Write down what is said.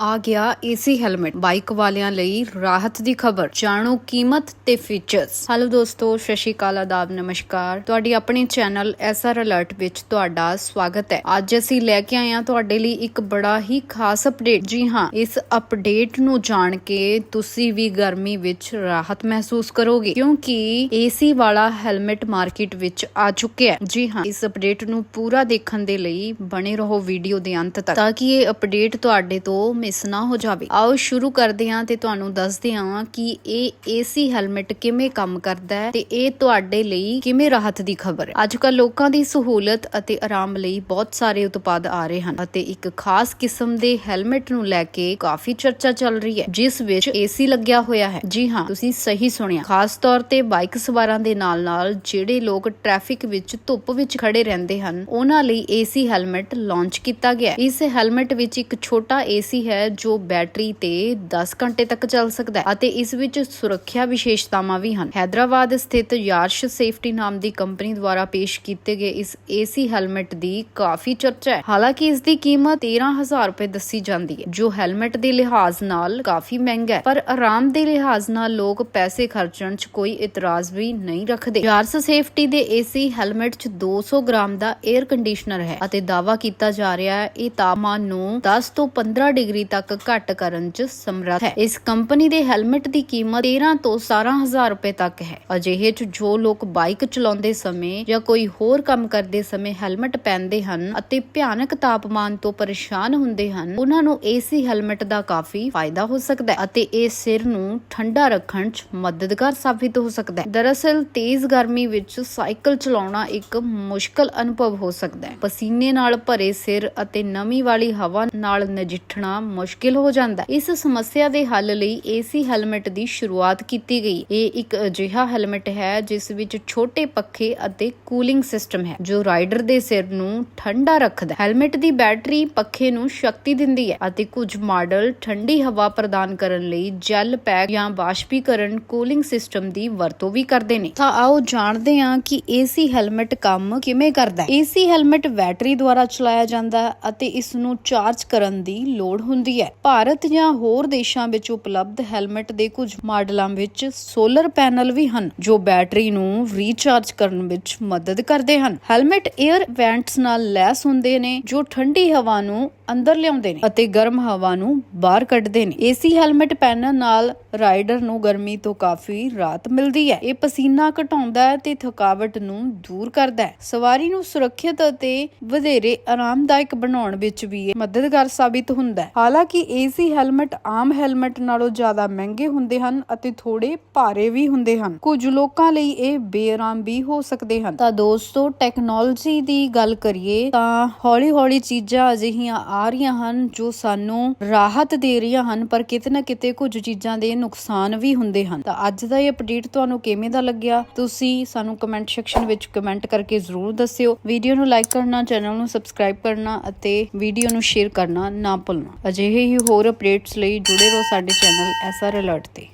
ਆ ਗਿਆ AC helmet. Bike ਵਾਲਿਆਂ ਲਈ ਰਾਹਤ ਦੀ ਖਬਰ। ਜਾਣੋ ਕੀਮਤ ਤੇ ਫੀਚਰਸ ਹੈਲੋ ਦੋਸਤੋ, ਸਤਿ ਸ਼੍ਰੀ ਅਕਾਲ, ਆਦਾਬ, ਨਮਸਕਾਰ। ਤੁਹਾਡੀ ਆਪਣੇ ਚੈਨਲ ਐਸਆਰ ਅਲਰਟ ਵਿੱਚ ਤੁਹਾਡਾ ਸਵਾਗਤ ਹੈ। ਅੱਜ ਅਸੀਂ ਲੈ ਕੇ ਆਏ ਹਾਂ ਤੁਹਾਡੇ ਲਈ ਇੱਕ ਬੜਾ ਹੀ ਖਾਸ ਅਪਡੇਟ ਜੀ ਹਾਂ, ਇਸ ਅਪਡੇਟ ਨੂੰ ਜਾਣ ਕੇ ਤੁਸੀਂ ਵੀ ਗਰਮੀ ਵਿੱਚ ਰਾਹਤ ਮਹਿਸੂਸ ਕਰੋਗੇ, ਕਿਉਂਕਿ ਏਸੀ ਵਾਲਾ ਹੈਲਮਟ ਮਾਰਕੀਟ ਵਿੱਚ ਆ ਚੁੱਕਿਆ ਹੈ। ਜੀ ਹਾਂ, ਇਸ ਅਪਡੇਟ ਨੂੰ ਪੂਰਾ ਦੇਖਣ ਦੇ ਲਈ ਬਣੇ ਰਹੋ ਵੀਡੀਓ ਦੇ ਅੰਤ ਤੱਕ। ਤਾਂ ਕਿ ਇਹ ਅਪਡੇਟ ਤੁਹਾਡੇ ਤੋਂ ਮਿਸ ਨਾ ਹੋ ਜਾਵੇ। ਆਓ ਸ਼ੁਰੂ ਕਰਦੇ ਹਾਂ ਤੇ ਤੁਹਾਨੂੰ ਦੱਸਦੇ ਹਾਂ ਕਿ ਇਹ ਏਸੀ ਹੈਲਮਟ ਕਿਵੇਂ ਕੰਮ ਕਰਦਾ ਹੈ ਤੇ ਇਹ ਤੁਹਾਡੇ ਲਈ ਕਿਵੇਂ ਰਾਹਤ ਦੀ ਖਬਰ ਹੈ। ਅੱਜ ਕੱਲ ਲੋਕਾਂ ਦੀ ਸਹੂਲਤ ਅਤੇ ਆਰਾਮ ਲਈ ਬਹੁਤ ਸਾਰੇ ਉਤਪਾਦ ਆ ਰਹੇ ਹਨ ਅਤੇ ਇੱਕ ਖਾਸ ਕਿਸਮ ਦੇ ਹੈਲਮਟ ਨੂੰ ਲੈ ਕੇ ਕਾਫੀ ਚਰਚਾ ਚੱਲ ਰਹੀ ਹੈ, ਜਿਸ ਵਿੱਚ ਏਸੀ ਲੱਗਿਆ ਹੋਇਆ ਹੈ। ਜੀ ਹਾਂ, ਤੁਸੀਂ ਸਹੀ ਸੁਣਿਆ। ਖਾਸ ਤੌਰ ਤੇ ਬਾਈਕ ਸਵਾਰਾਂ ਦੇ ਨਾਲ-ਨਾਲ ਜਿਹੜੇ ਲੋਕ ਟ੍ਰੈਫਿਕ ਵਿੱਚ ਧੁੱਪ ਵਿੱਚ ਖੜੇ ਰਹਿੰਦੇ ਹਨ, ਉਹਨਾਂ ਲਈ ਏਸੀ ਹੈਲਮਟ ਲਾਂਚ ਕੀਤਾ ਗਿਆ ਇਸ ਹੈਲਮਟ ਵਿੱਚ ਇੱਕ ਛੋਟਾ ਏਸੀ ਹੈ ਜੋ ਬੈਟਰੀ ਤੇ 10 ਘੰਟੇ ਤੱਕ ਚੱਲ ਸਕਦਾ ਹੈ ਅਤੇ ਇਸ ਵਿੱਚ ਸੁਰੱਖਿਆ ਵਿਸ਼ੇਸ਼ਤਾਵਾਂ ਵੀ ਹਨ। ਹੈਦਰਾਬਾਦ ਸਥਿਤ ਯਾਰਸ਼ ਸੇਫਟੀ ਨਾਮ ਦੀ ਕੰਪਨੀ ਦੁਆਰਾ ਪੇਸ਼ ਕੀਤੇ ਗਏ ਇਸ ਏਸੀ ਹੈਲਮਟ ਦੀ ਕਾਫੀ ਚਰਚਾ ਹੈ। ਹਾਲਾਂਕਿ ਇਸ ਦੀ ਕੀਮਤ 13000 ਰੁਪਏ ਦੱਸੀ ਜਾਂਦੀ ਹੈ, ਜੋ ਹੈਲਮਟ ਦੇ ਲਿਹਾਜ਼ ਨਾਲ ਕਾਫੀ ਮਹਿੰਗਾ ਹੈ। ਪਰ ਆਰਾਮ ਦੇ ਲਿਹਾਜ਼ ਨਾਲ ਲੋਕ ਪੈਸੇ ਖਰਚਣ 'ਚ ਕੋਈ ਇਤਰਾਜ਼ ਵੀ ਨਹੀਂ ਰੱਖਦੇ। ਯਾਰਸ ਸੇਫਟੀ ਦੇ ਏਸੀ ਹੈਲਮਟ 'ਚ 200 ਗ੍ਰਾਮ ਦਾ 에ਅਰ ਕੰਡੀਸ਼ਨਰ ਹੈ ਅਤੇ ਦਾਵਾ ਕੀਤਾ ਜਾ ਰਿਹਾ ਹੈ, ਇਹ ਤਾਪਮਾਨ ਨੂੰ 10 ਤੋਂ 15 ਡਿਗਰੀ ਤੱਕ ਘੱਟ ਕਰਨ 'ਚ ਸਮਰੱਥ ਹੈ। ਇਸ ਕੰਪਨੀ ਦੇ ਹੈਲਮਟ ਦੀ ਕੀਮਤ 13 ਤੋਂ 17000 ਰੁਪਏ ਤੱਕ ਹੈ। ਅਜਿਹੇ 'ਚ ਜੋ ਲੋਕ ਬਾਈਕ ਚਲਾਉਂਦੇ ਸਮੇਂ ਜਾਂ ਕੋਈ ਹੋਰ ਕੰਮ ਕਰਦੇ ਸਮੇਂ ਹੈਲਮਟ ਪਹਿਨਦੇ ਹਨ ਅਤੇ ਭਿਆਨਕ ਤਾਪਮਾਨ ਤੋਂ ਪਰੇਸ਼ਾਨ ਹੁੰਦੇ ਹਨ, ਉਹਨਾਂ ਨੂੰ ਏਸੀ ਹੈਲਮਟ ਦਾ ਕਾਫੀ ਫਾਇਦਾ ਹੋ ਸਕਦਾ ਹੈ ਅਤੇ ਇਹ ਸਿਰ ਨੂੰ ਠੰਡਾ ਰੱਖਣ 'ਚ ਮਦਦਗਾਰ ਸਾਬਿਤ ਹੋ ਸਕਦਾ ਹੈ। ਦਰਅਸਲ, ਤੇਜ਼ ਗਰਮੀ ਵਿੱਚ ਸਾਈਕਲ ਚਲਾਉਣਾ ਇੱਕ ਮੁਸ਼ਕਲ ਅਨੁਭਵ ਹੋ ਸਕਦਾ ਹੈ। ਪਸੀਨੇ ਨਾਲ ਭਰੇ ਸਿਰ ਅਤੇ ਨਮੀ ਵਾਲੀ ਹਵਾ ਨਾਲ ਨਜਿੱਠਣਾ ਮੁਸ਼ਕਿਲ ਹੋ ਜਾਂਦਾ। ਇਸ ਸਮੱਸਿਆ ਦੇ ਹੱਲ ਲਈ ਏਸੀ ਹੈਲਮਟ ਦੀ ਸ਼ੁਰੂਆਤ ਕੀਤੀ ਗਈ। ਇਹ ਇੱਕ ਅਜਿਹਾ ਹੈਲਮਟ ਹੈ, ਜਿਸ ਵਿੱਚ ਛੋਟੇ ਪੱਖੇ ਅਤੇ ਕੂਲਿੰਗ ਸਿਸਟਮ ਹੈ, ਜੋ ਰਾਈਡਰ ਦੇ ਸਿਰ ਨੂੰ ਠੰਡਾ ਰੱਖਦਾ ਹੈ। ਹੈਲਮਟ ਦੀ ਬੈਟਰੀ ਪੱਖੇ ਨੂੰ ਸ਼ਕਤੀ ਦਿੰਦੀ ਹੈ ਅਤੇ ਕੁਝ ਮਾਡਲ ਠੰਡੀ ਹਵਾ ਪ੍ਰਦਾਨ ਕਰਨ ਲਈ ਜੈਲ ਪੈਕ ਜਾਂ ਵਾਸ਼ਪੀਕਰਨ ਕੂਲਿੰਗ ਸਿਸਟਮ ਦੀ ਵਰਤੋਂ ਵੀ ਕਰਦੇ ਨੇ। ਤਾਂ ਆਓ ਜਾਣਦੇ ਹਾਂ ਕਿ ਏਸੀ ਹੈਲਮਟ ਕੰਮ ਕਿਵੇਂ ਕਰਦਾ ਹੈ। ਏਸੀ ਹੈਲਮਟ ਬੈਟਰੀ ਦੁਆਰਾ ਚਲਾਇਆ ਜਾਂਦਾ ਹੈ ਅਤੇ ਇਸ ਨੂੰ ਚਾਰਜ ਕਰਨ ਦੀ ਲੋੜ ਹੁੰਦੀ ਹੈ। ਭਾਰਤ ਜਾਂ ਹੋਰ ਦੇਸ਼ਾਂ ਵਿੱਚ ਉਪਲਬਧ ਹੈਲਮਟ ਦੇ ਕੁਝ ਮਾਡਲਾਂ ਵਿੱਚ ਸੋਲਰ ਪੈਨਲ ਵੀ ਹਨ, ਜੋ ਬੈਟਰੀ ਨੂੰ ਰੀਚਾਰਜ ਕਰਨ ਵਿੱਚ ਮਦਦ ਕਰਦੇ ਹਨ। ਹੈਲਮਟ 에ਅਰ ਵੈਂਟਸ ਨਾਲ ਲੈਸ ਹੁੰਦੇ ਨੇ, ਜੋ ਠੰਡੀ ਹਵਾ ਨੂੰ ਅੰਦਰ ਲਿਆਉਂਦੇ ਨੇ ਅਤੇ ਗਰਮ ਹਵਾ ਨੂੰ ਬਾਹਰ ਕੱਢਦੇ ਨੇ। ਏਸੀ ਹੈਲਮਟ ਪਹਿਨਣ ਨਾਲ ਰਾਈਡਰ ਨੂੰ ਗਰਮੀ ਤੋਂ ਕਾਫੀ ਰਾਹਤ ਮਿਲਦੀ ਹੈ। ਇਹ ਪਸੀਨਾ ਘਟਾਉਂਦਾ ਹੈ ਤੇ ਥਕਾਵਟ ਨੂੰ ਦੂਰ ਕਰਦਾ ਹੈ। ਸਵਾਰੀ ਨੂੰ ਸੁਰੱਖਿਅਤ ਅਤੇ ਵਧੇਰੇ ਆਰਾਮਦਾਇਕ ਬਣਾਉਣ ਵਿੱਚ ਵੀ ਇਹ ਮਦਦਗਾਰ ਸਾਬਿਤ ਹੁੰਦਾ ਹੈ। ਹਾਲਾਂਕਿ ਏਸੀ ਹੈਲਮਟ ਆਮ ਹੈਲਮਟ ਨਾਲੋਂ ਜ਼ਿਆਦਾ ਮਹਿੰਗੇ ਹੁੰਦੇ ਹਨ ਅਤੇ ਥੋੜੇ ਭਾਰੇ ਵੀ ਹੁੰਦੇ ਹਨ। ਕੁਝ ਲੋਕਾਂ ਲਈ ਇਹ ਬੇਆਰਾਮ ਵੀ ਹੋ ਸਕਦੇ ਹਨ। ਤਾਂ ਦੋਸਤੋ, ਟੈਕਨੋਲੋਜੀ ਦੀ ਗੱਲ ਕਰੀਏ ਤਾਂ ਹੌਲੀ-ਹੌਲੀ ਚੀਜ਼ਾਂ ਅਜਿਹੀਆਂ ਆ ਰਹੀਆਂ ਹਨ, ਜੋ ਸਾਨੂੰ ਰਾਹਤ ਦੇ ਰਹੀਆਂ ਹਨ, ਪਰ ਕਿਤੇ ਨਾ ਕਿਤੇ ਕੁਝ ਚੀਜ਼ਾਂ ਦੇ ਨੁਕਸਾਨ ਵੀ ਹੁੰਦੇ ਹਨ। ਤਾਂ ਅੱਜ ਦਾ ਇਹ ਅਪਡੇਟ ਤੁਹਾਨੂੰ ਕਿਵੇਂ ਦਾ ਲੱਗਿਆ? ਤੁਸੀਂ ਸਾਨੂੰ ਕਮੈਂਟ ਸੈਕਸ਼ਨ ਵਿੱਚ ਕਮੈਂਟ ਕਰਕੇ ਜ਼ਰੂਰ ਦੱਸਿਓ। ਵੀਡੀਓ ਨੂੰ ਲਾਈਕ ਕਰਨਾ ਚੈਨਲ ਨੂੰ ਸਬਸਕ੍ਰਾਈਬ ਕਰਨਾ ਅਤੇ ਵੀਡੀਓ ਨੂੰ ਸ਼ੇਅਰ ਕਰਨਾ ਨਾ ਭੁੱਲਣਾ। ਅਜਿਹੇ ਹੀ ਹੋਰ ਅਪਡੇਟਸ ਲਈ ਜੁੜੇ ਰਹੋ ਸਾਡੇ ਚੈਨਲ ਐਸਆਰ ਅਲਰਟ ਤੇ।